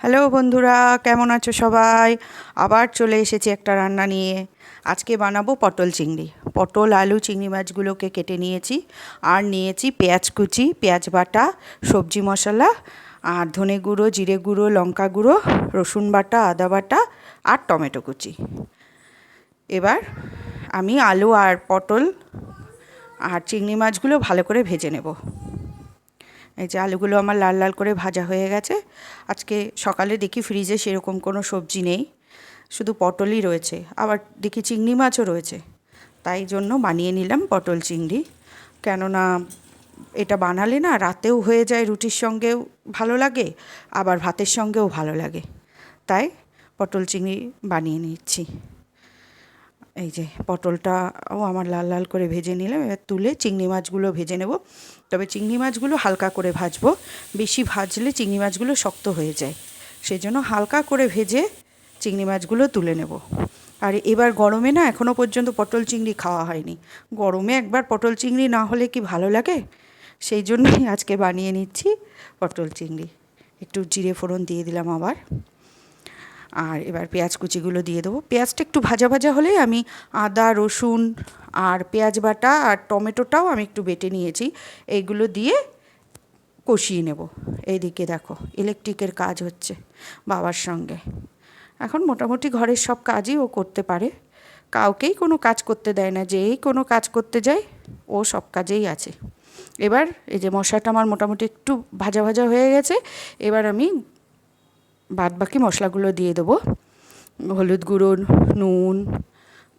Hello বন্ধুরা, কেমন আছো সবাই? আবার চলে এসেছি একটা রান্না নিয়ে। আজকে বানাবো পটল চিংড়ি। পটল, আলু, চিংড়ি মাছগুলোকে কেটে নিয়েছি আর নিয়েছি পেঁয়াজ কুচি, পেঁয়াজ বাটা, সবজি মশলা আর ধনে গুঁড়ো, জিরে গুঁড়ো, লঙ্কা গুঁড়ো, রসুন বাটা, আদা বাটা আর টমেটো কুচি। এবার আমি আলু আর পটল আর চিংড়ি মাছগুলো ভালো করে ভেজে নেব। এই যে আলুগুলো আমার লাল লাল করে ভাজা হয়ে গেছে। আজকে সকালে দেখি ফ্রিজে সেরকম কোনো সবজি নেই, শুধু পটলই রয়েছে। আবার দেখি চিংড়ি মাছও রয়েছে, তাই জন্য বানিয়ে নিলাম পটল চিংড়ি। কেননা এটা বানালে না রাতেও হয়ে যায় রুটির সঙ্গেও ভালো লাগে, আবার ভাতের সঙ্গেও ভালো লাগে। তাই পটল চিংড়ি বানিয়ে নিচ্ছি। এই যে পটলটাও আমার লাল লাল করে ভেজে নিলাম। এবার তুলে চিংড়ি মাছগুলো ভেজে নেব। তবে চিংড়ি মাছগুলো হালকা করে ভাজবো। বেশি ভাজলে চিংড়ি মাছগুলো শক্ত হয়ে যায়। সেই জন্য হালকা করে ভেজে চিংড়ি মাছগুলো তুলে নেব। আর এবার গরমে না এখনও পর্যন্ত পটল চিংড়ি খাওয়া হয়নি। গরমে একবার পটল চিংড়ি না হলে কি ভালো লাগে? সেই জন্যই আজকে বানিয়ে নিচ্ছি পটল চিংড়ি। একটু জিরে ফোড়ন দিয়ে দিলাম আবার। আর এবার পেঁয়াজ কুচিগুলো দিয়ে দেবো। পেঁয়াজটা একটু ভাজা ভাজা হলেই আমি আদা, রসুন আর পেঁয়াজ বাটা আর টমেটোটাও আমি একটু বেটে নিয়েছি। এইগুলো দিয়ে কষিয়ে নেব। এইদিকে দেখো, ইলেকট্রিকের কাজ হচ্ছে বাবার সঙ্গে। এখন মোটামুটি ঘরের সব কাজই ও করতে পারে। কাউকেই কোনো কাজ করতে দেয় না, যেই কোনো কাজ করতে যায়, ও সব কাজেই আছে। এবার এই যে মশলাটা আমার মোটামুটি একটু ভাজা ভাজা হয়ে গেছে, এবার আমি বাদ বাকি মশলাগুলো দিয়ে দেবো। হলুদ গুঁড়ো, নুন,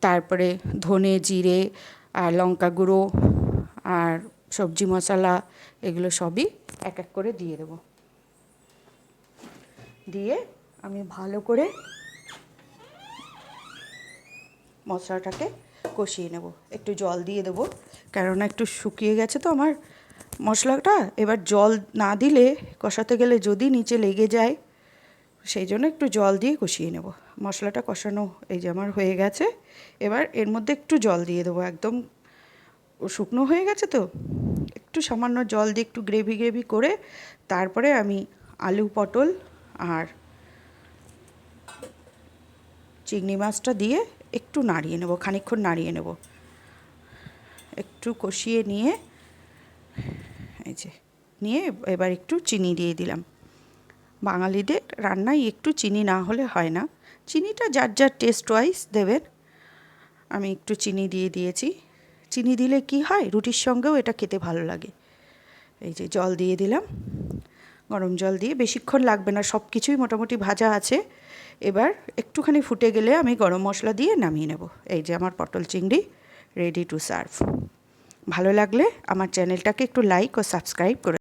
তারপরে ধনে, জিরে আর লঙ্কা গুঁড়ো আর সবজি মশলা এগুলো সবই এক এক করে দিয়ে দেবো। দিয়ে আমি ভালো করে মশলাটাকে কষিয়ে নেব। একটু জল দিয়ে দেবো, কেননা একটু শুকিয়ে গেছে তো আমার মশলাটা। এবার জল না দিলে কষাতে গেলে যদি নিচে লেগে যায় সেই জন্য একটু জল দিয়ে কষিয়ে নেব। মশলাটা কষানো এই যে আমার হয়ে গেছে। এবার এর মধ্যে একটু জল দিয়ে দেবো একদম। শুকনো হয়ে গেছে তো? একটু সামান্য জল দিয়ে একটু গ্রেভি গ্রেভি করে তারপরে আমি আলু পটল আর চিংড়ি মাছটা দিয়ে একটু নাড়িয়ে নেব খানিক্ষণ নাড়িয়ে নেব। একটু কষিয়ে নিয়ে এই যে, নিয়ে এবার একটু চিনি দিয়ে দিলাম। বাঙালিদের রান্নায় একটু চিনি না হলে হয় না। চিনিটা যার যার টেস্ট ওয়াইজ দেবেন। আমি একটু চিনি দিয়ে দিয়েছি। চিনি দিলে কি হয়? রুটির সঙ্গেও এটা খেতে ভালো লাগে। এই যে জল দিয়ে দিলাম। গরম জল দিয়ে বেশিক্ষণ লাগবে না সব কিছুই মোটামুটি ভাজা আছে। এবার একটুখানি ফুটে গেলে আমি গরম মশলা দিয়ে নামিয়ে নেব। এই যে আমার পটল চিংড়ি রেডি টু সার্ভ ভালো লাগলে আমার চ্যানেলটাকে একটু লাইক ও সাবস্ক্রাইব করে